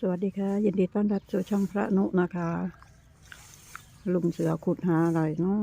สวัสดีค่ะ ยินดีต้อนรับสู่ช่องพระนุนะคะ ลุงเสือขุดหาอะไรเนาะ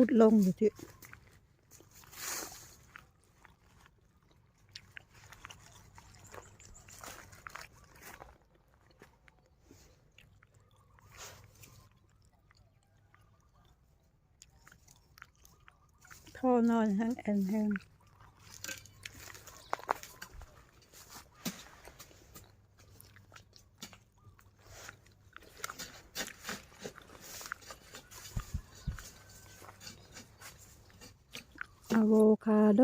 ขุดลงอยู่ที่ท่อนอนทั้งแอนแห้ง อะโวคาโด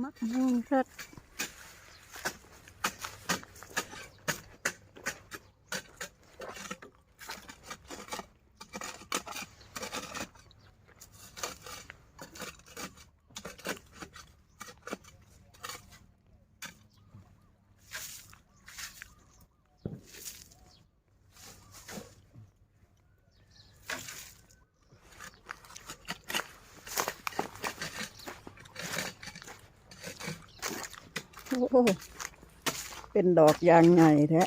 มะม่วงสัด เป็นดอกยางไงแท้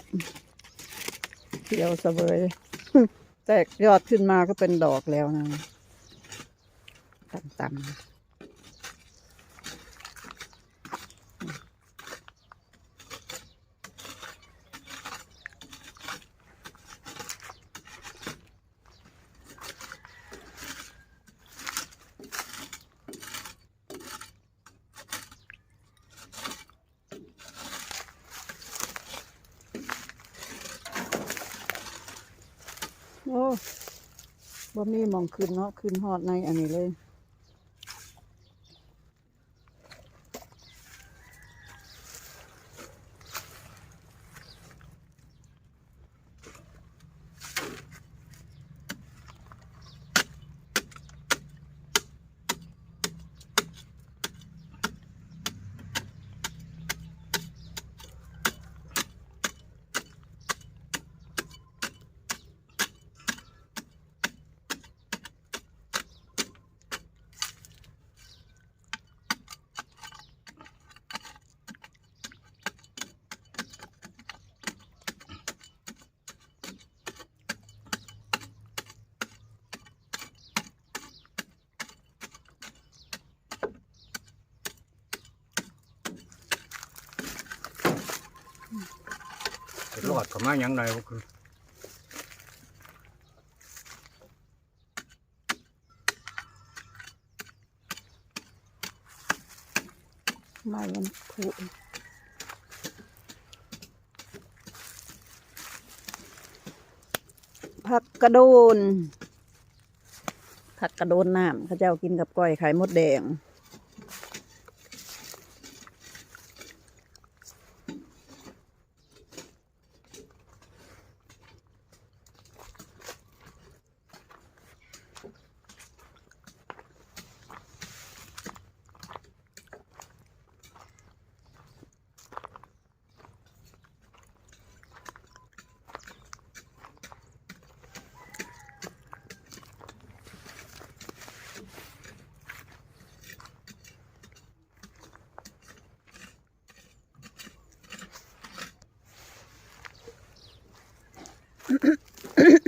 เขียวสเสวยแตกยอดขึ้นมาก็เป็นดอกแล้วนะต่ำๆ โอ้บ่มีมองขึ้นเนาะขึ้นหอดในอันนี้เลย มาอย่างไรก็คือไม้มันผุผักกระโดนผักกระโดนน้ำเขาเจ้ากินกับก้อยไข่มดแดง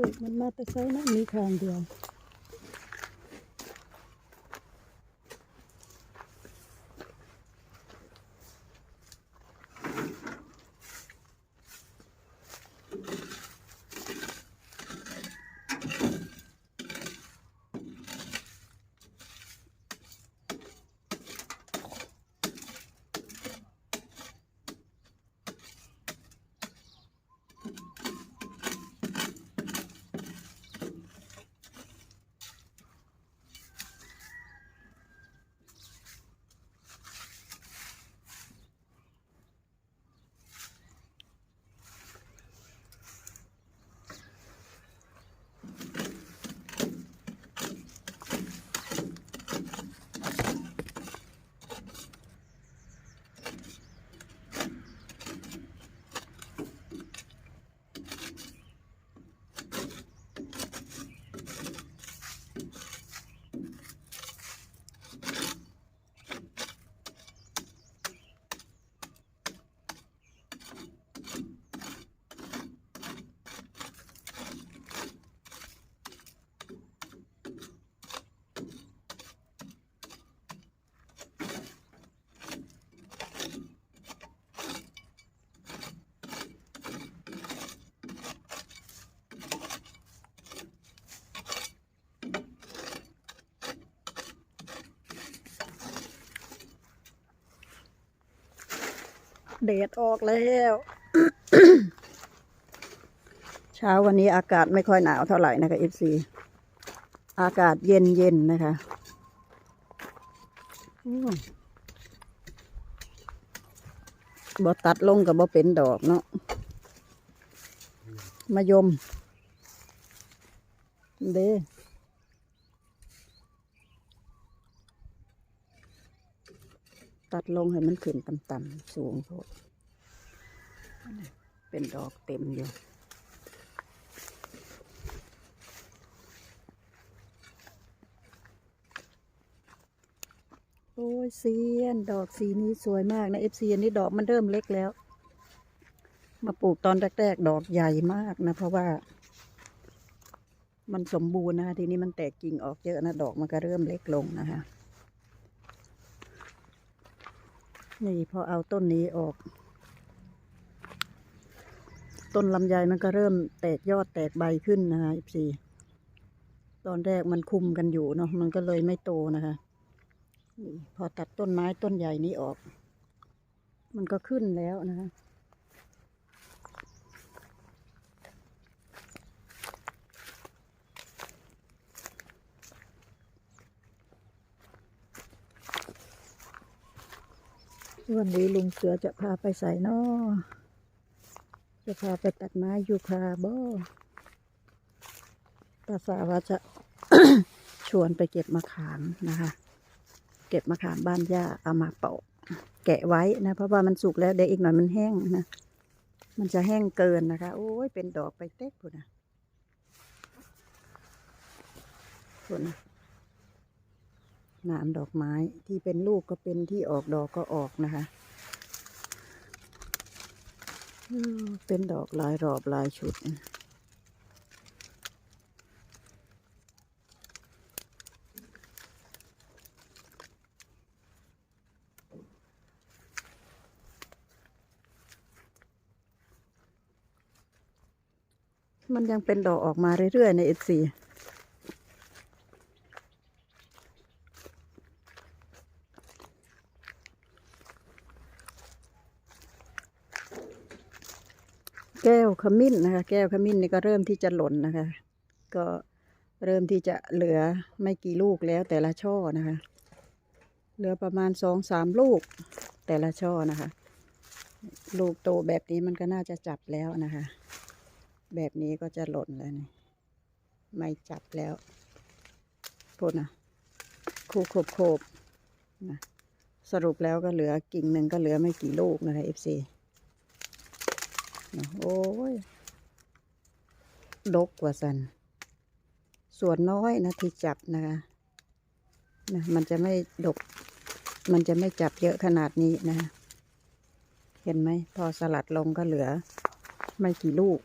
เกิดมันมาแต่ไซนะมีทางเดียว เดดออกแล้ว เช้าวันนี้อากาศไม่ค่อยหนาวเท่าไหร่นะคะ FC อากาศเย็นเย็นนะคะบ่ตัดลงกับบ่เป็นดอกเนาะมายม เด้ ตัดลงให้มันขึ้นต่ำๆสูงโพดเป็นดอกเต็มอยู่โอ้ยเซียนดอกสีนี้สวยมากนะเอฟซีอันนี้ดอกมันเริ่มเล็กแล้ว มาปลูกตอนแรกๆ ดอกใหญ่มากนะ เพราะว่า มันสมบูรณ์นะคะทีนี้มันแตกกิ่งออกเยอะนะ ดอกมันก็เริ่มเล็กลงนะคะ นี่พอเอาต้นนี้ออก ต้นลำไยมันก็เริ่มแตกยอดแตกใบขึ้นนะคะอีซีตอนแรกมันคุมกันอยู่เนาะมันก็เลยไม่โตนะคะนี่พอตัดต้นไม้ต้นใหญ่นี้ออก มันก็ขึ้นแล้วนะคะ วันนี้ลุงเสือจะพาไปใส่นอจะพาไปตัดไม้ยูคาบ่ตาสาว่าจะชวนไปเก็บมะขามนะคะ เก็บมะขามบ้านย่าเอามาเปาะแกะไว้นะ เพราะว่ามันสุกแล้วเดี๋ยวอีกหน่อยมันแห้งนะ มันจะแห้งเกินนะคะ โอ้ยเป็นดอกไปเต็กพุ่นนะพุ่นนะ หนามดอกไม้ที่เป็นลูกก็เป็นที่ออกดอกก็ออกนะคะ เป็นดอกลายรอบหลายชุด มันยังเป็นดอกออกมาเรื่อยๆในเอซี แก้วขมิ้นนะคะ แก้วขมิ้นนี่ก็เริ่มที่จะหล่นนะคะ ก็เริ่มที่จะเหลือไม่กี่ลูกแล้วแต่ละช่อนะคะ เหลือประมาณสองสามลูกแต่ละช่อนะคะ ลูกโตแบบนี้มันก็น่าจะจับแล้วนะคะ แบบนี้ก็จะหล่นแล้วนี่ไม่จับแล้วพูดนะคู่โคบโคบนะสรุปแล้วก็เหลือกิ่งหนึ่งก็เหลือไม่กี่ลูกนะคะ FC โอ้ยดกกว่าสัน ส่วนน้อยนะที่จับนะคะนะมันจะไม่ดก มันจะไม่จับเยอะขนาดนี้นะ เห็นไหม พอสลัดลงก็เหลือ ไม่กี่ลูก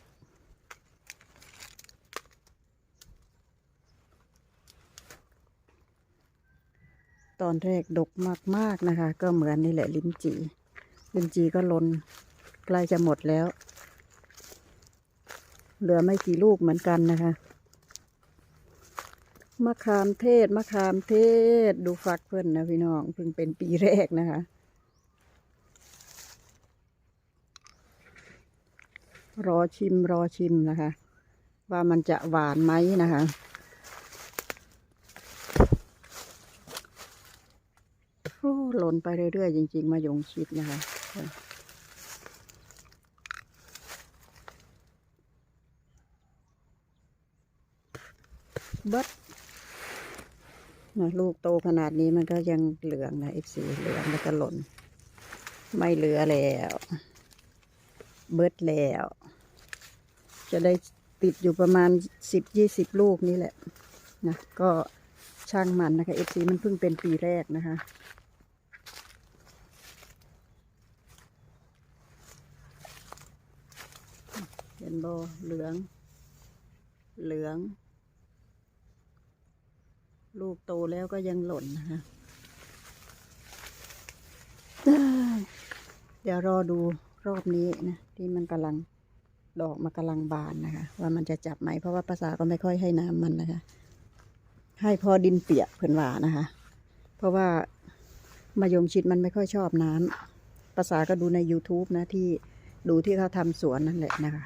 ตอนแรกดกมากมากนะคะ ก็เหมือนนี่แหละ ลิ้นจีลิ้นจีก็ลนใกล้จะหมดแล้ว เหลือไม่กี่ลูกเหมือนกันนะคะ มะขามเทศ มะขามเทศ ดูฟักเพิ่อนนะพี่น้องเพิ่งเป็นปีแรกนะคะ รอชิมรอชิมนะคะ ว่ามันจะหวานไหมนะคะโอ้หล่นไปเรื่อยๆ จริง ๆ มายงชิดนะคะ เบิดนะลูกโตขนาดนี้มันก็ยังเหลืองนะเอฟซีเหลืองแล้วก็หล่น ไม่เหลือแล้ว เบิดแล้ว จะได้ติดอยู่ประมาณสิบยี่สิบลูกนี่แหละนะก็ช่างมันนะคะเอฟซีมันเพิ่งเป็นปีแรกนะคะเห็นโบเหลือง เหลือง ลูกโตแล้วก็ยังหล่นนะคะเดี๋ยวรอดูรอบนี้นะที่มันกำลังดอกมากำลังบานนะคะ ว่ามันจะจับไหมเพราะว่าภาษาก็ไม่ค่อยให้น้ำมันนะคะ ให้พอดินเปียกเพื่อนว่านะคะ เพราะว่ามายงชิดมันไม่ค่อยชอบน้ำภาษาก็ดูใน YouTube นะที่ดูที่เขาทำสวนนั่นแหละนะคะ